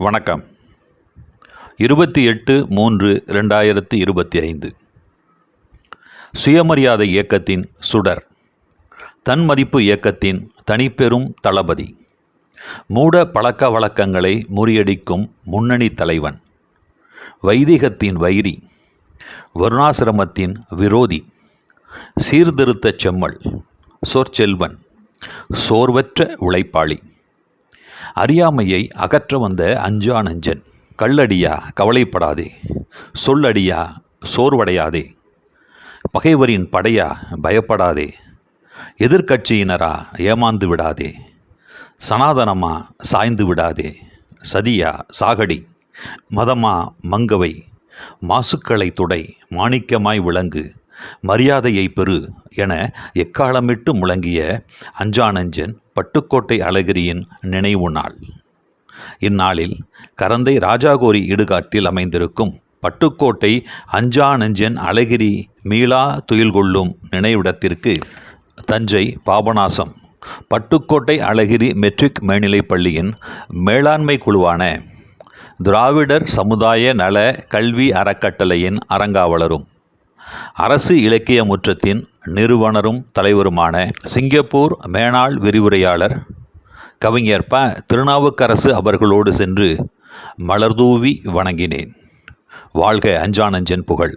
வணக்கம். இருபத்தி எட்டு மூன்று ரெண்டாயிரத்தி இருபத்தி ஐந்து. சுயமரியாதை இயக்கத்தின் சுடர். தன்மதிப்பு இயக்கத்தின் தனிப்பெரும் தளபதி. மூட பழக்க வழக்கங்களை முறியடிக்கும் முன்னணி தலைவன். வைதிகத்தின் வைரி. வருணாசிரமத்தின் விரோதி. சீர்திருத்தச் செம்மல். சொற்செல்வன். சோர்வற்ற உழைப்பாளி. அறியாமையை அகற்ற வந்த அஞ்சா நஞ்சன் கள்ளடியா கவலைப்படாதே. சொல்லடியா சோர்வடையாதே. பகைவரின் படையா பயப்படாதே. எதிர்க்கட்சியினரா ஏமாந்து விடாதே. சனாதனமா சாய்ந்து விடாதே. சதியா சாகடி. மதமா மங்கவை. மாசுக்களை துடை மாணிக்கமாய் விளங்கு. மரியாதையை பெறு என எக்காலமிட்டு முழங்கிய அஞ்சானஞ்சன் பட்டுக்கோட்டை அழகிரியின் நினைவு நாள். இந்நாளில் கரந்தை ராஜாகோரி இடுகாட்டில் அமைந்திருக்கும் பட்டுக்கோட்டை அஞ்சானஞ்சன் அழகிரி மீளா துயில் கொள்ளும் நினைவிடத்திற்கு தஞ்சை பாபநாசம் பட்டுக்கோட்டை அழகிரி மெட்ரிக் மேல்நிலைப் பள்ளியின் மேலாண்மை குழுவான திராவிடர் சமுதாய நல கல்வி அறக்கட்டளையின் அறங்காவலரும் அரசு இலக்கிய முற்றத்தின் நிறுவனரும் தலைவருமான சிங்கப்பூர் மேனாள் விரிவுரையாளர் கவிஞர் ப. திருநாவுக்கரசு அவர்களோடு சென்று மலர்தூவி வணங்கினேன். வாழ்க அஞ்சானஞ்சன் புகழ்.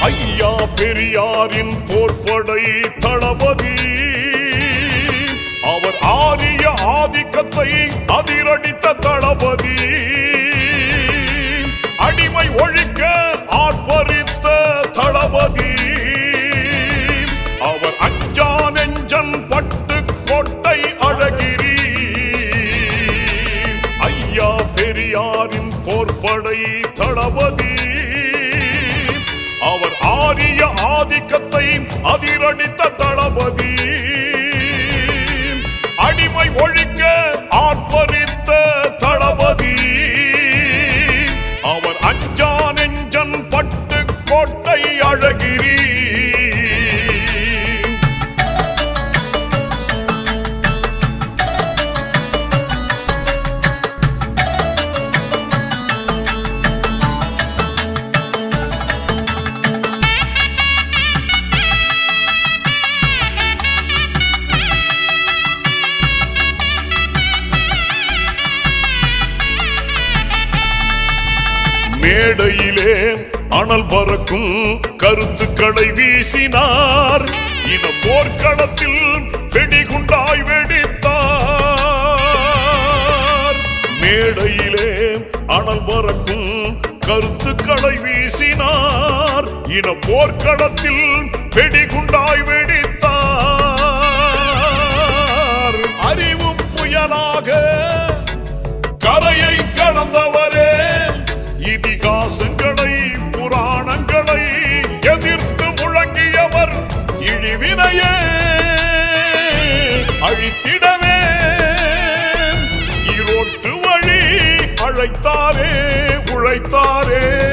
ஐயா பெரியாரின் போர்படை தளபதி. ஆதிக்கத்தை அதிரடித்த தளபதி. அடிமை ஒழிக்க ஆர்ப்பரித்த தளபதி. அவர் அஞ்சா நெஞ்சன் பட்டு கோட்டை அழகிரி ஐயா பெரியாரின் போர்படை தளபதி. அவர் ஆரிய ஆதிக்கத்தை அதிரடித்த தளபதி. கோட்டை மேடையிலே அனல் பறக்கும் கருத்துக்களை வீசினார். இன போர்க்களத்தில் வெடிகுண்டாய் வெடித்தார். மேடையிலே அனல் பறக்கும் கருத்துக்களை வீசினார். இன போர்க்களத்தில் வெடிகுண்டாய் வெடி அழி விதையே அழித்திடவே. ஈரோட்டு வழி அழைத்தாரே உழைத்தாரே.